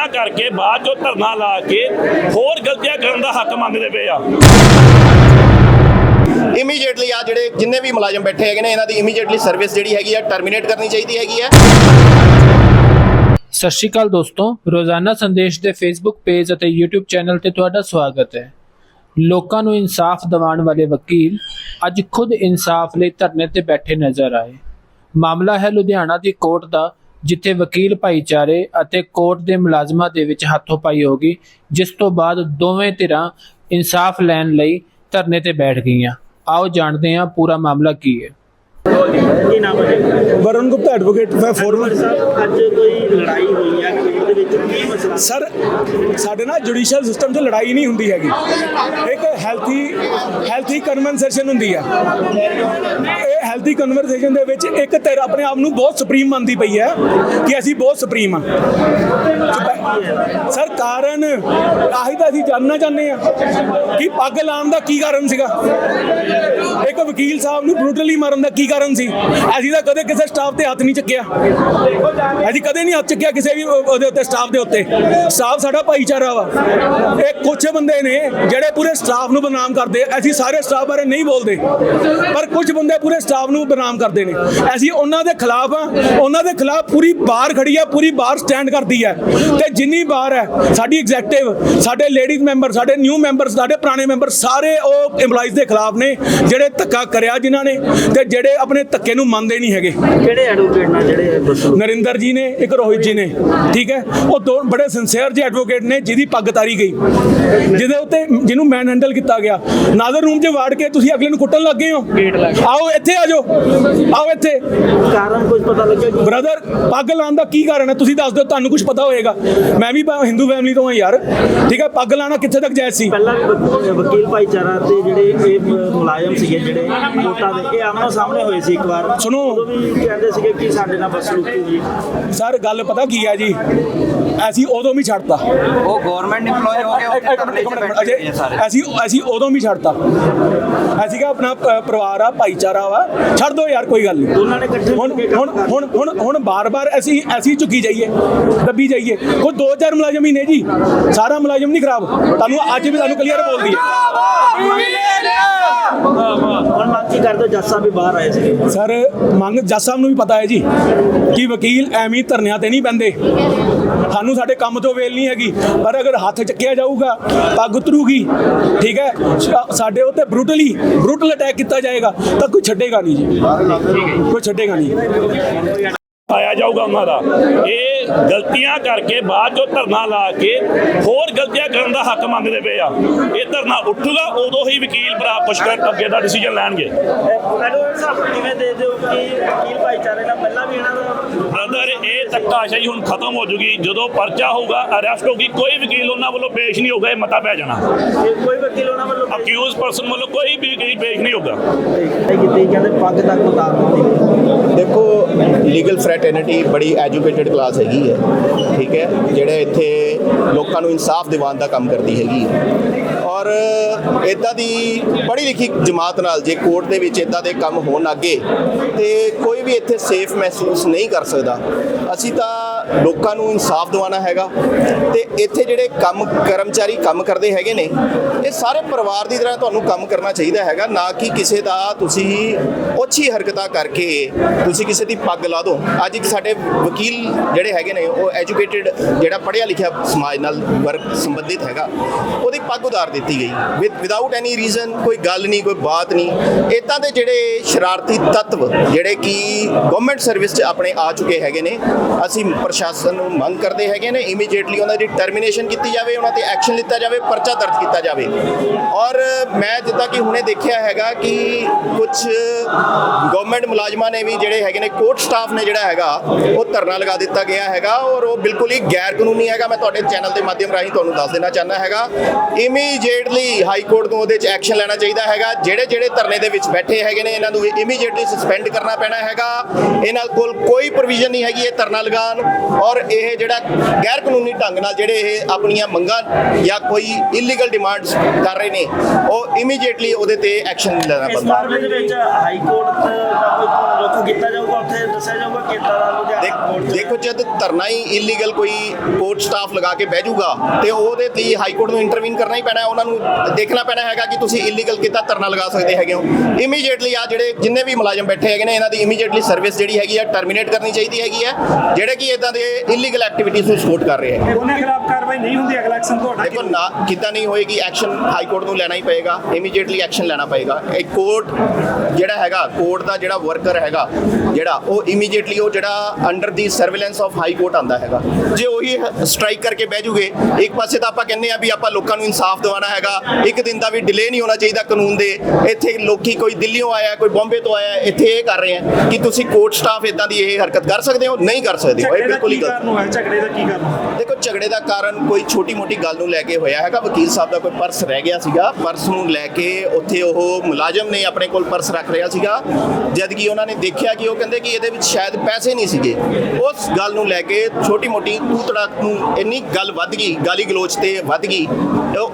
ਗਲਤੀਆਂ ਕਰਕੇ ਬਾਅਦ ਚੋਂ ਧਰਨਾ ਲਾ ਕੇ ਹੋਰ ਗਲਤੀਆਂ ਕਰਨ ਦਾ ਹੱਕ ਮੰਗਦੇ ਪਏ ਆ। ਇਮੀਡੀਏਟਲੀ ਆ ਜਿਹੜੇ ਜਿੰਨੇ ਵੀ ਮੁਲਾਜ਼ਮ ਬੈਠੇ ਹੈਗੇ ਨੇ ਇਹਨਾਂ ਦੀ ਇਮੀਡੀਏਟਲੀ ਸਰਵਿਸ ਜਿਹੜੀ ਹੈਗੀ ਆ ਟਰਮੀਨੇਟ ਕਰਨੀ ਚਾਹੀਦੀ ਹੈਗੀ ਹੈ ਸਤਿ ਸ਼੍ਰੀ ਅਕਾਲ ਦੋਸਤੋ ਰੋਜ਼ਾਨਾ ਸੰਦੇਸ਼ ਦੇ ਫੇਸਬੁੱਕ ਪੇਜ ਅਤੇ YouTube ਚੈਨਲ ਤੇ ਤੁਹਾਡਾ ਸਵਾਗਤ ਹੈ। ਲੋਕਾਂ ਨੂੰ ਇਨਸਾਫ ਦਿਵਾਉਣ ਵਾਲੇ ਵਕੀਲ ਅੱਜ ਖੁਦ ਇਨਸਾਫ ਲਈ ਧਰਨੇ ਤੇ ਬੈਠੇ ਨਜ਼ਰ ਆਏ। ਮਾਮਲਾ ਹੈ ਲੁਧਿਆਣਾ ਦੀ ਕੋਰਟ ਦਾ ਜਿੱਥੇ ਵਕੀਲ ਭਾਈਚਾਰੇ ਅਤੇ ਕੋਰਟ ਦੇ ਮੁਲਾਜ਼ਮਾਂ ਦੇ ਵਿੱਚ ਹੱਥੋਂ ਪਾਈ ਹੋ ਗਈ ਜਿਸ ਤੋਂ ਬਾਅਦ ਦੋਵੇਂ ਧਿਰਾਂ ਇਨਸਾਫ ਲੈਣ ਲਈ ਧਰਨੇ ਤੇ ਬੈਠ ਗਈਆਂ ਆਓ ਜਾਣਦੇ ਹਾਂ ਪੂਰਾ ਮਾਮਲਾ ਕੀ ਹੈ ਕੀ ਨਾਮ ਹੈ ਜੀ? ਵਰੁਣ ਗੁਪਤਾ ਐਡਵੋਕੇਟ ਮੈਂ ਫੋਰਮਰ ਸਾਹਿਬ ਅੱਜ ਕੋਈ ਲੜਾਈ ਹੋਈ ਹੈ ਦੇ ਵਿੱਚ ਕੀ ਮਸਲਾ? ਸਰ, ਸਾਡੇ ਨਾਲ ਜੁਡੀਸ਼ੀਅਲ ਸਿਸਟਮ 'ਚ ਲੜਾਈ ਨਹੀਂ ਹੁੰਦੀ ਹੈਗੀ। ਇੱਕ ਹੈਲਥੀ ਹੈਲਥੀ ਕਨਵਰਸੇਸ਼ਨ ਹੁੰਦੀ ਆ। ਇਹ ਹੈਲਥੀ ਕਨਵਰਸੇਸ਼ਨ ਦੇ ਵਿੱਚ ਇੱਕ ਧਿਰ ਆਪਣੇ ਆਪ ਨੂੰ ਬਹੁਤ ਸੁਪਰੀਮ ਮੰਨਦੀ ਪਈ ਹੈ ਕਿ ਅਸੀਂ ਬਹੁਤ ਸੁਪਰੀਮ ਆ ਸਰ, ਕਾਰਨ ਆਹੀ ਤਾਂ ਅਸੀਂ ਜਾਣਨਾ ਚਾਹੁੰਦੇ ਆ ਕਿ ਪੱਗ ਲਾਉਣ ਦਾ ਕੀ ਕਾਰਨ ਸੀਗਾ? ਇੱਕ ਵਕੀਲ ਸਾਹਿਬ ਨੂੰ ਬਰੂਟਲੀ ਮਾਰਨ ਦਾ ਕੀ ਕਾਰਨ ਸੀ? ਅਸੀਂ ਤਾਂ ਕਦੇ ਕਿਸੇ ਸਟਾਫ ਤੇ ਹੱਥ ਨਹੀਂ ਚੱਕਿਆ। ਅਸੀਂ ਕਦੇ ਨਹੀਂ ਹੱਥ ਚੱਕਿਆ ਕਿਸੇ ਵੀ ਉਹਦੇ ਉੱਤੇ। ਸਟਾਫ ਦੇ ਉੱਤੇ। ਸਟਾਫ ਸਾਡਾ ਭਾਈਚਾਰਾ ਵਾ। ਇਹ ਕੁਝ ਬੰਦੇ ਨੇ ਜਿਹੜੇ ਪੂਰੇ ਸਟਾਫ ਨੂੰ ਬਦਨਾਮ ਕਰਦੇ ਅਸੀਂ ਸਾਰੇ ਸਟਾਫ ਬਾਰੇ ਨਹੀਂ ਬੋਲਦੇ। ਪਰ ਕੁਝ ਬੰਦੇ ਪੂਰੇ ਸਟਾਫ ਨੂੰ ਬਦਨਾਮ ਕਰਦੇ ਨੇ। ਅਸੀਂ ਉਹਨਾਂ ਦੇ ਖਿਲਾਫ ਆ। ਉਹਨਾਂ ਦੇ ਖਿਲਾਫ ਪੂਰੀ ਬਾਰ ਖੜੀ ਆ। ਪੂਰੀ ਬਾਰ ਸਟੈਂਡ ਕਰਦੀ ਹੈ ਤੇ ਜਿੰਨੀ ਬਾਰ ਹੈ ਸਾਡੀ ਐਗਜ਼ੈਕਟਿਵ ਸਾਡੇ ਲੇਡੀਜ਼ ਮੈਂਬਰ ਸਾਡੇ ਨਿਊ ਮੈਂਬਰ ਸਾਡੇ ਪੁਰਾਣੇ ਮੈਂਬਰ ਸਾਰੇ ਉਹ EMPLOYEES ਦੇ ਖਿਲਾਫ ਨੇ ਜਿਹੜੇ ਧੱਕਾ ਕਰਿਆ ਜਿਨ੍ਹਾਂ ਨੇ ਤੇ ਜਿਹੜੇ ਆਪਣੇ ਧੱਕੇ ਨੂੰ ਮੰਨਦੇ ਨਹੀਂ ਹੈਗੇ। ਕਿਹੜੇ ਐਡਵੋਕੇਟ ਨਾਲ ਜਿਹੜੇ ਨਰਿੰਦਰ ਜੀ ਨੇ ਇੱਕ ਰੋਹਿਤ ਜੀ ਨੇ। ਠੀਕ ਹੈ? ਉਹ ਦੋ ਬੜੇ ਸਿੰਸੀਅਰ ਜਿਹੇ ਐਡਵੋਕੇਟ ਨੇ ਜਿਹਦੀ ਪੱਗ ਤਾਰੀ ਗਈ। ਜਿਹਦੇ ਉੱਤੇ ਜਿਹਨੂੰ ਮੈਨ ਹੈਂਡਲ ਕੀਤਾ ਗਿਆ। ਨਾਦਰ ਰੂਮ 'ਚ ਵਾੜ ਕੇ ਤੁਸੀਂ ਅਗਲੇ ਨੂੰ ਕੁੱਟਣ ਲੱਗ ਗਏ ਹੋ। ਆਓ ਇੱਥੇ ਆ ਜਾਓ। ਆਓ ਇੱਥੇ। ਕਾਰਨ ਕੁਝ ਪਤਾ ਲੱਗਿਆ ਬ੍ਰਦਰ ਪੱਗ ਲਾਉਣ ਦਾ ਕੀ ਕਾਰਨ ਹੈ? ਤੁਸੀਂ ਦੱਸ ਦਿਓ ਤੁਹਾਨੂੰ ਕੁਝ ਪਤਾ ਹੋਏਗਾ। ਮੈਂ ਵੀ ਹਿੰਦੂ ਫੈਮਿਲੀ ਤੋਂ ਹਾਂ ਯਾਰ। ਠੀਕ ਹੈ ਪੱਗ ਲਾਣਾ ਕਿੱਥੇ ਤੱਕ ਜਾਇਜ਼ ਸੀ? ਪਹਿਲਾਂ ਵਕੀਲ ਭਾਈਚਾਰਾ ਤੇ ਜਿਹੜੇ ਇਹ ਮੁਲਾਜ਼ਮ ਸੀਗੇ ਜਿਹੜੇ ਕੋਟਾ ਦੇ ਇਹ ਆਮੋ ਸਾਹਮਣੇ ਹੋਏ ਸੀ ਇੱਕ ਵਾਰ। ਸੁਣੋ। ਕਹਿੰਦੇ ਸੀਗੇ ਕਿ ਸਾਡੇ ਨਾਲ ਬਸ ਰੁਕੀ ਜੀ। ਸਰ ਗੱਲ ਪਤਾ ਕੀ ਹੈ ਜੀ? ਅਸੀਂ ਉਦੋਂ ਵੀ ਛੱਡਤਾ। ਉਹ ਗਵਰਨਮੈਂਟ EMPLOYE ਹੋ ਕੇ ਇੱਕ- ਉੱਥੇ ਇੱਕ ਧਰਨੇ ਮਿੰਟ, 'ਚ ਇੱਕ ਮਿੰਟ, ਬੈਠੇ ਅਜੇ ਹੋਏ ਆ ਸਾਰੇ। ਅਸੀਂ ਅਸੀਂ ਉਦੋਂ ਵੀ ਛੱਡਤਾ। ਅਸੀਂ ਕਿਹਾ ਆਪਣਾ ਪ- ਪਰਿਵਾਰ ਆ ਭਾਈਚਾਰਾ ਵਾ ਛੱਡ ਦੋ ਯਾਰ ਕੋਈ ਗੱਲ ਨਹੀਂ। ਦੋਨਾਂ ਨੇ ਇਕੱਠੇ ਹੁਣ ਹੁਣ। ਹੁਣ ਹੁਣ ਹੁਣ ਬਾਰ-ਬਾਰ ਅਸੀਂ ਅਸੀਂ ਝੁਕੀ ਜਾਈਏ ਦੱਬੀ ਜਾਈਏ। ਕੋਈ ਦੋ ਚਾਰ ਮੁਲਾਜ਼ਮ ਹੀ ਨੇ ਜੀ। ਸਾਰਾ ਮੁਲਾਜ਼ਮ ਨਹੀਂ ਖਰਾਬ। ਤੁਹਾਨੂੰ ਅੱਜ ਵੀ ਤੁਹਾਨੂੰ ਕਲੀਅਰ ਬੋਲਦੀ ਹੈ। ਹੁਣ ਮੰਗ ਕੀ ਕਰਦੇ ਹੋ? ਜੱਜ ਸਾਹਿਬ ਵੀ ਬਾਹਰ ਆਏ ਸੀਗੇ। ਸਰ ਮੰਗ ਜੱਜ ਸਾਹਿਬ ਨੂੰ ਵੀ ਪਤਾ ਹੈ ਜੀ ਕਿ ਵਕੀਲ ਐਵੇਂ ਹੀ ਧਰਨਿਆਂ ਤੇ ਨਹੀਂ ਬੰਦੇ ਸਾਨੂੰ ਸਾਡੇ ਕੰਮ ਤੋਂ ਵੇਲ ਨਹੀਂ ਹੈਗੀ। ਪਰ ਅਗਰ ਹੱਥ ਚੱਕਿਆ ਜਾਊਗਾ ਪੱਗ ਉਤਰੂਗੀ ਠੀਕ ਹੈ? ਸਾਡੇ ਉੱਤੇ ਬਰੂਟਲੀ ਬਰੂਟਲ ਅਟੈਕ ਕੀਤਾ ਜਾਏਗਾ ਤਾਂ ਕੋਈ ਛੱਡੇਗਾ ਨਹੀਂ ਜੀ। ਕੋਈ ਛੱਡੇਗਾ ਨਹੀਂ। ਆਇਆ ਜਾਊਗਾ ਉਹਨਾਂ ਦਾ। ਇਹ ਗਲਤੀਆਂ ਕਰਕੇ ਬਾਅਦ ਚੋਂ ਧਰਨਾ ਲਾ ਕੇ ਹੋਰ ਗਲਤੀਆਂ ਕਰਨ ਦਾ ਹੱਕ ਮੰਗਦੇ ਪਏ ਆ। ਇਹ ਧਰਨਾ ਉੱਠੂਗਾ ਉਦੋਂ ਹੀ ਵਕੀਲ ਭਰਾ ਪੁਸ਼ਕਰ ਅੱਗੇ ਦਾ ਡਿਸੀਜਨ ਲੈਣਗੇ। ਐਡਵੋਕੇਟ ਸਾਹਿਬ ਕਿਵੇਂ ਦੇ ਦਿਓ ਕਿ ਵਕੀਲ ਭਾਈਚਾਰੇ ਨਾਲ ਪਹਿਲਾਂ ਵੀ ਇਹਨਾਂ ਦਾ ਬ੍ਰਦਰ ਇਹ ਧੱਕਾਸ਼ਾਹੀ ਹੁਣ ਖਤਮ ਹੋ ਜੂਗੀ। ਜਦੋਂ ਪਰਚਾ ਹੋਊਗਾ ਅਰੈਸਟ ਹੋਊਗੀ ਕੋਈ ਵਕੀਲ ਉਹਨਾਂ ਵੱਲੋਂ ਪੇਸ਼ ਨਹੀਂ ਹੋਊਗਾ ਇਹ ਮਤਾ ਪੈ ਜਾਣਾ। ਕੋਈ ਵਕੀਲ ਉਹਨਾਂ ਵੱਲੋਂ ਅਕਿਊਜ਼ ਪਰਸਨ ਵੱਲੋਂ ਕੋਈ ਵੀ ਵਕੀਲ ਪੇਸ਼ ਨਹੀਂ ਹੋਊਗਾ। ਇਹ ਕੀਤੀ ਕਹਿੰਦੇ ਪੱਗ ਤੱਕ ਉਤਾਰ ਦਿੱਤੀ। ਦੇਖੋ ਲੀਗਲ ਫ੍ਰੈਟਰਨਿਟੀ ਬੜੀ ਐਜੂਕੇਟਿਡ ਕਲਾਸ ਹੈਗੀ ਹੈ ਠੀਕ ਹੈ? ਜਿਹੜੇ ਇੱਥੇ ਲੋਕਾਂ ਨੂੰ ਇਨਸਾਫ ਦਿਵਾਉਣ ਦਾ ਕੰਮ ਕਰਦੀ ਹੈਗੀ ਹੈ। ਔਰ ਇਦਾਂ ਦੀ ਪੜ੍ਹੀ ਲਿਖੀ ਜਮਾਤ ਨਾਲ ਜੇ ਕੋਰਟ ਦੇ ਵਿੱਚ ਇਦਾਂ ਦੇ ਕੰਮ ਹੋਣ ਲੱਗੇ ਤੇ ਕੋਈ ਵੀ ਇੱਥੇ ਸੇਫ ਮਹਿਸੂਸ ਨਹੀਂ ਕਰ ਸਕਦਾ। ਅਸੀਂ ਤਾਂ ਲੋਕਾਂ ਨੂੰ ਇਨਸਾਫ ਦਿਵਾਉਣਾ ਹੈਗਾ ਤੇ ਇੱਥੇ ਜਿਹੜੇ ਕੰਮ ਕਰਮਚਾਰੀ ਕੰਮ ਕਰਦੇ ਹੈਗੇ ਨੇ, ਇਹ ਸਾਰੇ ਪਰਿਵਾਰ ਦੀ ਤਰ੍ਹਾਂ ਤੁਹਾਨੂੰ ਕੰਮ ਕਰਨਾ ਚਾਹੀਦਾ ਹੈਗਾ, ਨਾ ਕਿ ਕਿਸੇ ਦਾ ਤੁਸੀਂ ਓਛੀ ਹਰਕਤਾਂ ਕਰਕੇ ਤੁਸੀਂ ਕਿਸੇ ਦੀ ਪੱਗ ਲਾ ਦਿਓ। ਅੱਜ ਇੱਕ ਸਾਡੇ ਵਕੀਲ ਜਿਹੜੇ ਹੈਗੇ ਨੇ, ਉਹ ਐਜੂਕੇਟਿਡ ਜਿਹੜਾ ਪੜ੍ਹਿਆ ਲਿਖਿਆ ਸਮਾਜ ਨਾਲ ਵਰਗ ਸੰਬੰਧਿਤ ਹੈਗਾ, ਉਹਦੀ ਪੱਗ ਉਤਾਰ ਦਿੱਤੀ ਗਈ। ਵਿਦਆਊਟ ਐਨੀ ਰੀਜ਼ਨ ਕੋਈ ਗੱਲ ਨਹੀਂ, ਕੋਈ ਬਾਤ ਨਹੀਂ। ਇਦਾਂ ਦੇ ਜਿਹੜੇ ਸ਼ਰਾਰਤੀ ਤੱਤਵ, ਜਿਹੜੇ ਕਿ ਗਵਰਨਮੈਂਟ ਸਰਵਿਸ 'ਚ ਆਪਣੇ ਆ ਚੁੱਕੇ ਹੈਗੇ ਨੇ, ਅਸੀਂ ਪ੍ਰਸ਼ਾਸਨ ਨੂੰ ਮੰਗ ਕਰਦੇ ਹੈਗੇ ਨੇ ਇਮੀਡੀਏਟਲੀ ਉਹਨਾਂ ਦੀ ਟਰਮੀਨੇਸ਼ਨ ਕੀਤੀ ਜਾਵੇ, ਉਹਨਾਂ ਤੇ ਐਕਸ਼ਨ ਲਿੱਤਾ ਜਾਵੇ, ਪਰਚਾ ਦਰਜ ਕੀਤਾ ਜਾਵੇ। ਔਰ ਮੈਂ ਜਿੱਦਾਂ ਕਿ ਹੁਣੇ ਦੇਖਿਆ ਹੈਗਾ ਕਿ ਕੁਝ ਗਵਰਨਮੈਂਟ ਮੁਲਾਜ਼ਮਾਂ ਨੇ ਵੀ ਜਿਹੜੇ ਹੈਗੇ ਨੇ ਕੋਰਟ ਸਟਾਫ ਨੇ ਜਿਹੜਾ ਹੈਗਾ, ਉਹ ਧਰਨਾ ਲਗਾ ਦਿੱਤਾ ਗਿਆ ਹੈਗਾ ਔਰ ਉਹ ਬਿਲਕੁਲ ਹੀ ਗੈਰ ਕਾਨੂੰਨੀ ਹੈਗਾ। ਮੈਂ ਤੁਹਾਡੇ ਚੈਨਲ ਦੇ ਮਾਧਿਅਮ ਰਾਹੀਂ ਤੁਹਾਨੂੰ ਦੱਸ ਦੇਣਾ ਚਾਹੁੰਦਾ ਹੈਗਾ। ਇਮੀਡੀਏਟਲੀ ਹਾਈ ਕੋਰਟ ਨੂੰ ਉਹਦੇ 'ਚ ਐਕਸ਼ਨ ਲੈਣਾ ਚਾਹੀਦਾ ਹੈਗਾ। ਜਿਹੜੇ ਜਿਹੜੇ ਧਰਨੇ ਦੇ ਵਿੱਚ ਬੈਠੇ ਹੈਗੇ ਨੇ, ਇਹਨਾਂ ਨੂੰ ਇਮੀਡੀਏਟਲੀ ਸਸਪੈਂਡ ਕਰਨਾ ਪੈਣਾ ਹੈਗਾ। ਇਹਨਾਂ ਕੋਲ ਕੋਈ ਪ੍ਰੋਵੀਜ਼ਨ ਨਹੀਂ ਹੈਗੀ ਇਹ ਧਰਨਾ ਲਗਾਉਣ। ਔਰ ਇਹ ਜਿਹੜਾ ਗੈਰ ਕਾਨੂੰਨੀ ਢੰਗ ਨਾਲ ਜਿਹੜੇ ਇਹ ਆਪਣੀਆਂ ਮੰਗਾਂ ਜਾਂ ਕੋਈ ਇਲੀਗਲ ਡਿਮਾਂਡਸ ਕਰ ਰਹੇ ਨੇ ਉਹ ਇਮੀਡੀਏਟਲੀ ਉਹਦੇ ਤੇ ਐਕਸ਼ਨ ਲੈਣਾ ਇਸ ਬੰਦਾ ਮਾਮਲੇ ਦੇ ਵਿੱਚ ਹਾਈ ਕੋਰਟ ਦਾ ਕੋਈ ਰੁਖ ਕੀਤਾ ਜਾਊਗਾ ਉੱਥੇ ਦੱਸਿਆ ਜਾਊਗਾ ਕਿ ਦਾ ਲੁਧਿਆਣਾ ਦੇਖ- ਜਦ ਧਰਨਾ ਹੀ ਇਲੀਗਲ ਕੋਈ ਕੋਰਟ ਸਟਾਫ ਲਗਾ ਕੇ ਬਹਿ ਜਾਊਗਾ ਤੇ ਉਹਦੇ ਲਈ ਹਾਈ ਕੋਰਟ ਨੂੰ ਇੰਟਰਵੀਨ ਕਰਨਾ ਹੀ ਪੈਣਾ ਹੈ ਉਹਨਾਂ ਨੂੰ ਦੇਖਣਾ ਪੈਣਾ ਹੈਗਾ ਕਿ ਤੁਸੀਂ ਇਲੀਗਲ ਕਿੱਦਾਂ ਧਰਨਾ ਲਗਾ ਸਕਦੇ ਹੈਗੇ ਹੋ। ਇਮੀਡੀਏਟਲੀ ਆ ਜਿਹੜੇ ਜਿੰਨੇ ਵੀ ਮੁਲਾਜ਼ਮ ਬੈਠੇ ਹੈਗੇ ਨੇ ਇਹਨਾਂ ਦੀ ਇਮੀਡੀਏਟਲੀ ਸਰਵਿਸ ਜਿਹੜੀ ਹੈਗੀ ਆ ਟਰਮੀਨੇਟ ਕਰਨੀ ਚਾਹੀਦੀ ਹੈਗੀ ਹੈ ਜਿਹੜੇ ਕਿ ਇਦਾਂ ਦੇ ਇਲੀਗਲ ਐਕਟੀਵਿਟੀਜ਼ ਨੂੰ ਸਪੋਰਟ ਕਰ ਰਹੇ ਹੈ। ਉਹਨਾਂ ਖਿਲਾਫ ਕਾਰਵਾਈ ਨਹੀਂ ਹੁੰਦੀ ਅਗਲਾ ਐਕਸ਼ਨ ਤੁਹਾਡਾ ਦੇਖੋ ਨਾ ਕਿੱਦਾਂ ਨਹੀਂ ਹੋਏਗੀ ਐਕਸ਼ਨ ਹਾਈ ਕੋਰਟ ਨੂੰ ਲੈਣਾ ਹੀ ਪਏਗਾ ਇਮੀਡੀਏਟਲੀ ਐਕਸ਼ਨ ਲੈਣਾ ਪਏਗਾ। ਇੱਕ ਕੋਰਟ ਜਿਹੜਾ ਹੈਗਾ ਕੋਰਟ ਦਾ ਜਿਹੜਾ ਵਰਕਰ ਹੈਗਾ ਜਿਹੜਾ ਉਹ ਇਮੀਡੀਏਟਲੀ ਉਹ ਜਿਹੜਾ under the surveillance of high court ਆਂਦਾ ਹੈਗਾ। ਜੇ ਉਹੀ ਸਟ੍ਰਾਈਕ ਕਰਕੇ ਬਹਿ ਜੂਗੇ ਇੱਕ ਪਾਸੇ ਤਾਂ ਆਪਾਂ ਕਹਿੰਦੇ ਆ ਵੀ ਆਪਾਂ ਲੋਕਾਂ ਨੂੰ ਇਨਸਾਫ ਦਿਵਾਉਣਾ ਹੈਗਾ ਇੱਕ ਦਿਨ ਦਾ ਵੀ ਡਿਲੇ ਨਹੀਂ ਹੋਣਾ ਚਾਹੀਦਾ ਕਾਨੂੰਨ ਦੇ। ਇੱਥੇ ਲੋਕੀ ਕੋਈ ਦਿੱਲੀੋਂ ਆਇਆ ਕੋਈ ਬੰਬੇ ਤੋਂ ਆਇਆ ਇੱਥੇ ਇਹ ਕਰ ਰਹੇ ਆ ਕਿ ਤੁਸੀਂ ਕੋਰਟ ਸਟਾਫ ਇਦਾਂ ਦੀ ਇਹ ਹਰਕਤ ਕਰ ਸਕਦੇ ਹੋ ਨਹੀਂ ਕਰ ਸਕਦੇ। ਹੋ ਇਹ ਬਿਲਕੁਲ ਕੀ ਹੀ ਗਲਤ ਹੋਇਆ? ਝਗੜੇ ਦਾ ਕੀ ਕਾਰਨ? ਦੇਖੋ ਝਗੜੇ ਦਾ ਕਾਰਨ ਕੋਈ ਛੋਟੀ ਮੋਟੀ ਗੱਲ ਨੂੰ ਲੈ ਕੇ ਹੋਇਆ ਹੈਗਾ। ਵਕੀਲ ਸਾਹਿਬ ਦਾ ਕੋਈ ਪਰਸ ਰਹਿ ਗਿਆ ਸੀਗਾ। ਪਰਸ ਨੂੰ ਲੈ ਕੇ ਉੱਥੇ ਉਹ ਮੁਲਾਜ਼ਮ ਨੇ ਆਪਣੇ ਕੋਲ ਪਰਸ ਰੱਖ ਰਿਹਾ ਸੀਗਾ। ਜਦ ਕਿ ਉਹਨਾਂ ਨੇ ਦੇਖਿਆ ਕਿ ਉਹ ਕਹਿੰਦੇ ਕਿ ਇਹਦੇ ਵਿੱਚ ਸ਼ਾਇਦ ਪੈਸੇ ਨਹੀਂ ਸੀਗੇ। ਉਸ ਗੱਲ ਨੂੰ ਲੈ ਕੇ ਛੋਟੀ ਮੋਟੀ ਤੂ ਤੜਾਕ ਨੂੰ ਇੰਨੀ ਗੱਲ ਵੱਧ ਗਈ ਗਾਲੀ ਗਲੋਚ ਤੇ ਵੱਧ ਗਈ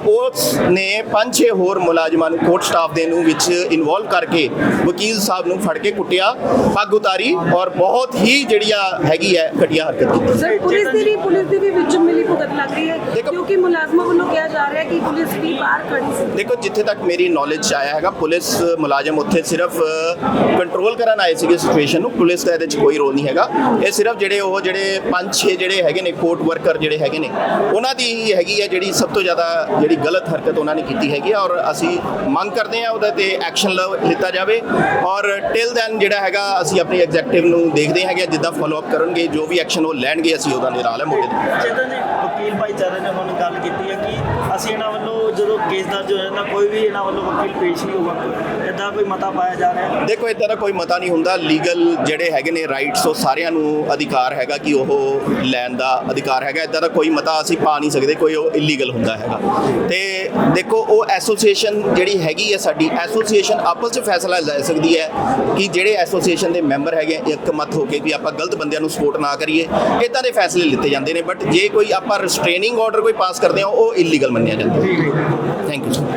ਉਸ ਨੇ ਪੰਜ ਛੇ ਹੋਰ ਮੁਲਾਜ਼ਮਾਂ ਨੂੰ ਕੋਰਟ ਸਟਾਫ ਦੇ ਨੂੰ ਵਿੱਚ ਇਨਵੋਲਵ ਕਰਕੇ ਵਕੀਲ ਸਾਹਿਬ ਨੂੰ ਫੜ ਕੇ ਕੁੱਟਿਆ। ਪੱਗ ਉਤਾਰੀ ਔਰ ਬਹੁਤ ਹੀ ਜਿਹੜੀ ਆ ਹੈਗੀ ਹੈ ਘਟੀਆ ਹਰਕਤ ਕੀਤੀ ਸਰ ਪੁਲਿਸ ਦੀ ਵੀ ਪੁਲਿਸ ਦੀ ਵੀ ਵਿੱਚ ਮਿਲੀ ਭੁਗਤ ਲੱਗ ਰਹੀ ਹੈ ਕਿਉਂਕਿ ਮੁਲਾਜ਼ਮਾਂ ਵੱਲੋਂ ਕਿਹਾ ਜਾ ਰਿਹਾ ਕਿ ਪੁਲਿਸ ਵੀ ਬਾਹਰ ਖੜੀ ਸੀ। ਦੇਖੋ ਜਿੱਥੇ ਤੱਕ ਮੇਰੀ ਨੌਲੇਜ ਆਇਆ ਹੈਗਾ ਪੁਲਿਸ ਮੁਲਾਜ਼ਮ ਉੱਥੇ ਸਿਰਫ ਕੰਟਰੋਲ ਕਰਨ ਆਏ ਸੀਗੇ ਸਿਚੁਏਸ਼ਨ ਨੂੰ। ਪੁਲਿਸ ਦਾ ਇਹਦੇ 'ਚ ਕੋਈ ਰੋਲ ਨਹੀਂ ਹੈਗਾ। ਇਹ ਸਿਰਫ ਜਿਹੜੇ ਉਹ ਜਿਹੜੇ ਪੰਜ ਛੇ ਜਿਹੜੇ ਹੈਗੇ ਨੇ ਕੋਰਟ ਵਰਕਰ ਜਿਹੜੇ ਹੈਗੇ ਨੇ ਉਹਨਾਂ ਦੀ ਹੀ ਹੈਗੀ ਹੈ ਜਿਹੜੀ ਸਭ ਤੋਂ ਜ਼ਿਆਦਾ ਜਿਹੜੀ ਗਲਤ ਹਰਕਤ ਉਹਨਾਂ ਨੇ ਕੀਤੀ ਹੈਗੀ ਔਰ ਅਸੀਂ ਮੰਗ ਕਰਦੇ ਹਾਂ ਉਹਦੇ ਤੇ ਐਕਸ਼ਨ ਲਿੱਤਾ ਜਾਵੇ। ਔਰ ਟਿਲ ਦੈਨ ਜਿਹੜਾ ਹੈਗਾ ਅਸੀਂ ਆਪਣੀ ਐਗਜ਼ੈਕਟਿਵ ਨੂੰ ਦੇਖਦੇ ਹੈਗੇ ਜਿੱਦਾਂ ਫਾਲੋ ਅਪ ਕਰਨਗੇ ਜੋ ਵੀ ਐਕਸ਼ਨ ਉਹ ਲੈਣਗੇ ਅਸੀਂ ਉਹਦਾ ਨਿਰਾਲ ਹੈ ਮੌਕੇ ਤੇ ਚੇਤਨ ਜੀ ਵਕੀਲ ਭਾਈਚਾਰੇ ਨੇ ਹੁਣ ਗੱਲ ਕੀਤੀ ਹੈ ਕਿ ਅਸੀਂ ਇਹਨਾਂ ਵੱਲੋਂ ਜਦੋਂ ਕੇਸ ਦਰਜ ਹੋ ਜਾਂਦਾ, ਕੋਈ ਵੀ ਇਹਨਾਂ ਵੱਲੋਂ ਵਕੀਲ ਪੇਸ਼ ਨਹੀਂ ਹੋਊਗਾ। ਇਦਾਂ ਕੋਈ ਮਤਾ ਪਾਇਆ ਜਾ ਰਿਹਾ? ਦੇਖੋ ਇਦਾਂ ਦਾ ਕੋਈ ਮਤਾ ਨਹੀਂ ਹੁੰਦਾ। ਲੀਗਲ ਜਿਹੜੇ ਹੈਗੇ ਨੇ ਰਾਈਟਸ ਉਹ ਸਾਰਿਆਂ ਨੂੰ ਅਧਿਕਾਰ ਹੈਗਾ ਕਿ ਉਹ ਲੈਣ ਦਾ ਅਧਿਕਾਰ ਹੈਗਾ। ਇਦਾਂ ਦਾ ਕੋਈ ਮਤਾ ਅਸੀਂ ਪਾ ਨਹੀਂ ਸਕਦੇ, ਕੋਈ ਉਹ ਇਲੀਗਲ ਹੁੰਦਾ ਹੈਗਾ। ਤੇ ਦੇਖੋ, ਉਹ ਐਸੋਸੀਏਸ਼ਨ ਜਿਹੜੀ ਹੈਗੀ ਹੈ ਸਾਡੀ ਐਸੋਸੀਏਸ਼ਨ ਆਪਸ ਵਿੱਚ ਫੈਸਲਾ ਲੈ ਸਕਦੀ ਹੈ ਕਿ ਜਿਹੜੇ ਐਸੋਸੀਏਸ਼ਨ ਦੇ ਮੈਂਬਰ ਹੈਗੇ ਇੱਕ ਮਤ ਹੋ ਕੇ ਵੀ ਆਪਾਂ ਗਲਤ ਬੰਦਿਆਂ ਨੂੰ ਸਪੋਰਟ ਨਾ ਕਰੀਏ। ਇਦਾਂ ਦੇ ਫੈਸਲੇ ਲਿੱਤੇ ਜਾਂਦੇ ਨੇ ਬਟ ਜੇ ਕੋਈ ਆਪਾਂ ਰਿਸਟ੍ਰੇਨਿੰਗ ਆਰਡਰ ਕੋਈ ਪਾਸ ਕਰਦੇ ਹਾਂ ਉਹ ਇਲੀਗਲ me. Thank you.